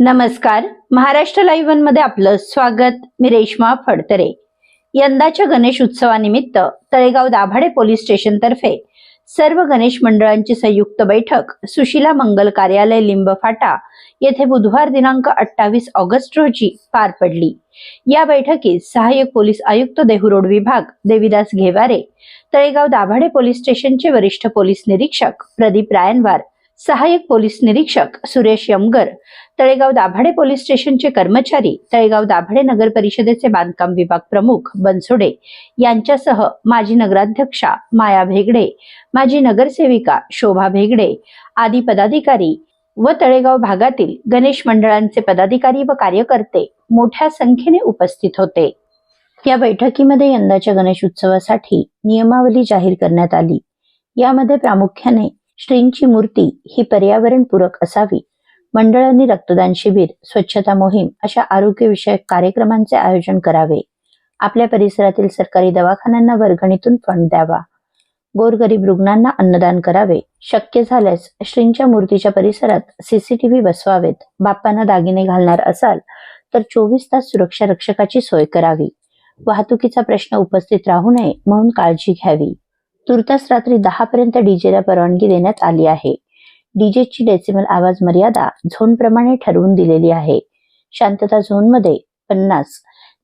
नमस्कार. महाराष्ट्र लाईव्ह वनमध्ये आपलं स्वागत. मी रेश्मा फडतरे. यंदाच्या गणेश उत्सवानिमित्त तळेगाव दाभाडे पोलीस स्टेशन तर्फे सर्व गणेश मंडळांची संयुक्त बैठक सुशिला मंगल कार्यालय लिंब फाटा येथे बुधवार दिनांक अठ्ठावीस ऑगस्ट रोजी पार पडली. या बैठकीत सहाय्यक पोलीस आयुक्त देहुरोड विभाग देविदास घेवारे तळेगाव दाभाडे पोलीस स्टेशनचे वरिष्ठ पोलीस निरीक्षक प्रदीप रायनवार सहाय्यक पोलीस निरीक्षक सुरेश यमगर तळेगाव दाभाडे पोलीस स्टेशनचे कर्मचारी तळेगाव दाभाडे नगर परिषदेचे बांधकाम विभाग प्रमुख बनसोडे यांच्यासह माजी नगराध्यक्षा माया भेगडे माजी नगरसेविका शोभा भेगडे आदी पदाधिकारी व तळेगाव भागातील गणेश मंडळांचे पदाधिकारी व कार्यकर्ते मोठ्या संख्येने उपस्थित होते. या बैठकीमध्ये यंदाच्या गणेश उत्सवासाठी नियमावली जाहीर करण्यात आली. यामध्ये प्रामुख्याने श्रींची मूर्ती ही पर्यावरणपूरक असावी. मंडळांनी रक्तदान शिबिर स्वच्छता मोहीम अशा आरोग्यविषयक कार्यक्रमांचे आयोजन करावे. आपल्या परिसरातील सरकारी दवाखान्यांना वर्गणीतून फंड द्यावा. गोरगरीब रुग्णांना अन्नदान करावे. शक्य झाल्यास श्रींच्या मूर्तीच्या परिसरात सीसीटीव्ही बसवावेत. बाप्पांना दागिने घालणार असाल तर चोवीस तास सुरक्षा रक्षकाची सोय करावी. वाहतुकीचा प्रश्न उपस्थित राहू नये म्हणून काळजी घ्यावी. तुर्तास रात्री दहा पर्यंत डीजेला परवानगी देण्यात आली आहे. डीजेची डेसिमल आवाज मर्यादा झोनप्रमाणे ठरवून दिलेली आहे. शांतता झोनमध्ये पन्नास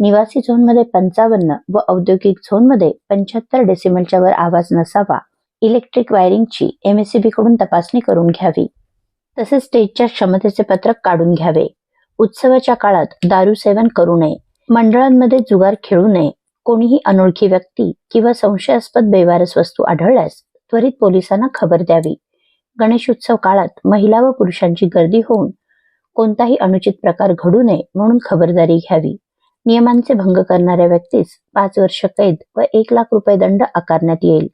निवासी झोनमध्ये पंचावन्न व औद्योगिक झोनमध्ये पंच्याहत्तर डेसिमलच्या वर आवाज नसावा. इलेक्ट्रिक वायरिंगची एमएससीबी कडून तपासणी करून घ्यावी. तसेच स्टेजच्या क्षमतेचे पत्रक काढून घ्यावे. उत्सवाच्या काळात दारू सेवन करू नये. मंडळांमध्ये जुगार खेळू नये. कोणीही अनोळखी व्यक्ती किंवा संशयास्पद बेवारस वस्तू आढळल्यास त्वरित पोलिसांना खबर द्यावी. गणेशोत्सव काळात महिला व पुरुषांची गर्दी होऊन कोणताही अनुचित प्रकार घडू नये म्हणून खबरदारी घ्यावी. नियमांचे भंग करणाऱ्या व्यक्तीस पाच वर्ष कैद व एक लाख रुपये दंड आकारण्यात येईल.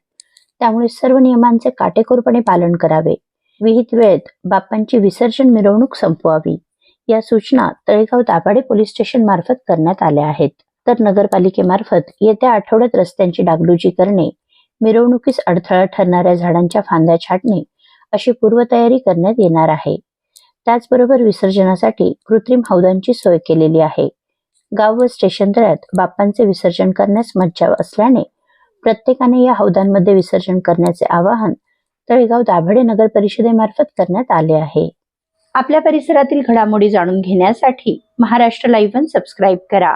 त्यामुळे सर्व नियमांचे काटेकोरपणे पालन करावे. विहित वेळेत बाप्पांची विसर्जन मिरवणूक संपवावी. या सूचना तळेगाव दाभाडे पोलीस स्टेशन मार्फत करण्यात आल्या आहेत. तर नगरपालिकेमार्फत येत्या आठवड्यात रस्त्यांची डागडुजी करणे मिरवणुकीस अडथळा ठरणाऱ्या झाडांच्या फांद्या छाटणे अशी पूर्वतयारी करण्यात येणार आहे. त्याचबरोबर विसर्जनासाठी कृत्रिम हौदांची सोय केलेली आहे. गाव व स्टेशन तळ्यात बाप्पांचे विसर्जन करण्यास मज्जाव असल्याने प्रत्येकाने या हौदांमध्ये विसर्जन करण्याचे आवाहन तळेगाव दाभडे नगर परिषदेमार्फत करण्यात आले आहे. आपल्या परिसरातील घडामोडी जाणून घेण्यासाठी महाराष्ट्र लाईव्ह सबस्क्राईब करा.